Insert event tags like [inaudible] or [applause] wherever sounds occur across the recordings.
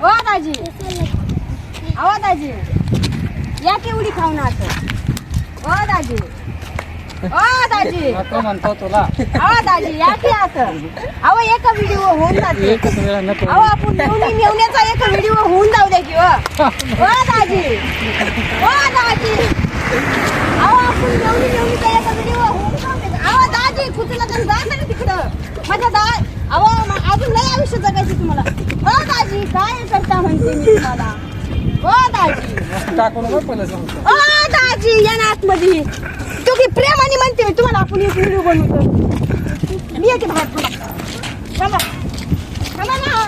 ओ दाजी. अहो दाजी. या केवढी खाऊन असं ओ दाजी. ओ दाजी. [laughs] नको म्हणतो तुला. अहो दाजी या की असं अहो एका व्हिडिओ होऊन जाते. एकच वेळा नको. अहो आपण मेवणी मेवण्याचा एक व्हिडिओ होऊन जाऊ द्या की व ओ दाजी. ओ दाजी. अहो आपण मेवणी मेवणीचा एक व्हिडिओ होऊन जाऊ दे अहो दाजी कुठला तर जा ना तिकडं माझ्या दा अहो म- अजून लय आयुष्य जगायचं तुम्हाला ओ दाजी काय म्हणते मी तुम्हाला ओ दाजी. टाकू नको पहिलं सांगतो ओ दाजी या ना आतमध्ये. तू की प्रेमाने म्हणते मी तुम्हाला आपण एक व्हिडिओ बनवतो. मी येते बाहेर थांबा थांबा थांबा ना.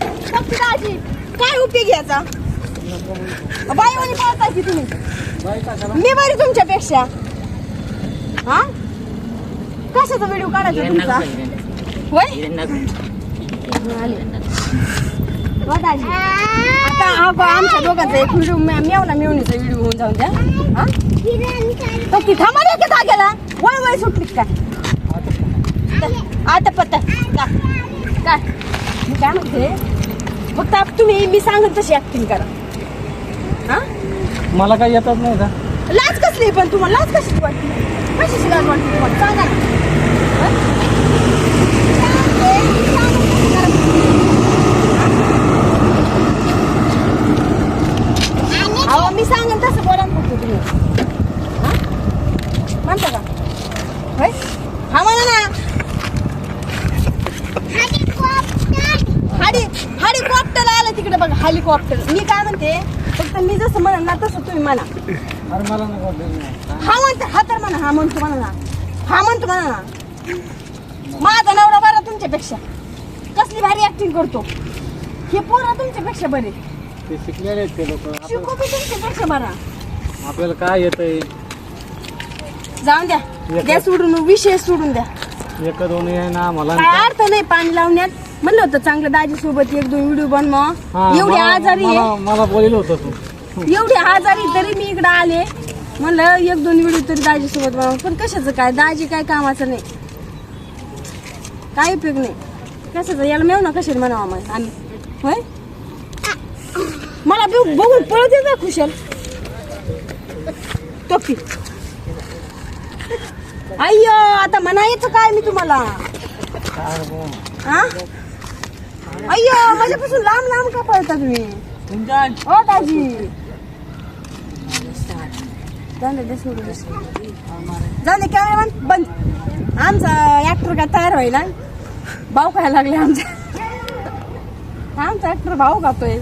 फक्त दाजी. काय उपयोग याचा? बाई म्हणे पाहताय की तुम्ही? बाई कशाला मी बरी तुमच्यापेक्षा. हा? कशाचा व्हिडिओ काढायचा तुमचा? होय? हो दाजी. आता आमच्या दोघांचा एक व्हिडिओ मेवना मेवणीचा व्हिडिओ होऊन जाऊन द्या. हा? तो ती थांबा रे का जागेला. वय वय सुटली का आता पत्ता. काय काय मी काय म्हणते? फक्त तुम्ही मी सांगत तशी ऍक्टिंग करा. हा? मला काही येतच नाही का? लाज कसली पण तुम्हाला? लाज कशी वाटते? कशाची लाज वाटते तुम्हाला? सांगा ना हं? अहो मी सांगेन तसं बोला ना फक्त तुम्ही हा? म्हणता का? होय? हा म्हणा ना. हाडी हेलिकॉप्टर आलं तिकडे बघा हेलिकॉप्टर. मी काय म्हणते फक्त मी जसं म्हणा ना तसं तुम्ही म्हणा. हा म्हणते हा तर म्हणा हा म्हणतो म्हणा ना. हा म्हणतो म्हणा ना. माझा नवरा बरा तुमच्यापेक्षा. कसली भारी ऍक्टिंग करतो. हे पोरं तुमच्यापेक्षा बरे. ते शिकलेले आहेत ते लोक. शिकू बी तुमच्यापेक्षा बरा. आपल्याला काय येतंय? जाऊन द्या. द्या सोडून विषय सोडून द्या. एक दोन आहे ना मला काय अर्थ नाही पाणी लावण्यात. म्हणलं होतं चांगलं दाजी सोबत एक दोन व्हिडिओ बनव. एवढी आजारी आहे. मला मला बोललं होतं तू. एवढी आजारी तरी मी इकडे आले. म्हणलं एक दोन व्हिडिओ तरी दाजी सोबत बनव. पण कशाचं काय? दाजी काय कामाचं नाही. काय उपयोग नाही. कशाचं? याला मेव ना कशाला म्हणावा मग आम्ही. होय? मला बघ- बघून पळत येत खुशाल. टोपी. अय्यो आता म्हणायचं काय मी तुम्हाला? काय हा अय्यो माझ्यापासून लांब लांब का पळता तुम्ही? हो दाजी. जाऊ दे, दे दे. जाऊ दे कॅमेरामॅन बंद. आमचा ऍक्टर का तयार होईल भाऊ खायला लागले आमचा आमचा ऍक्टर भाऊ खातोय.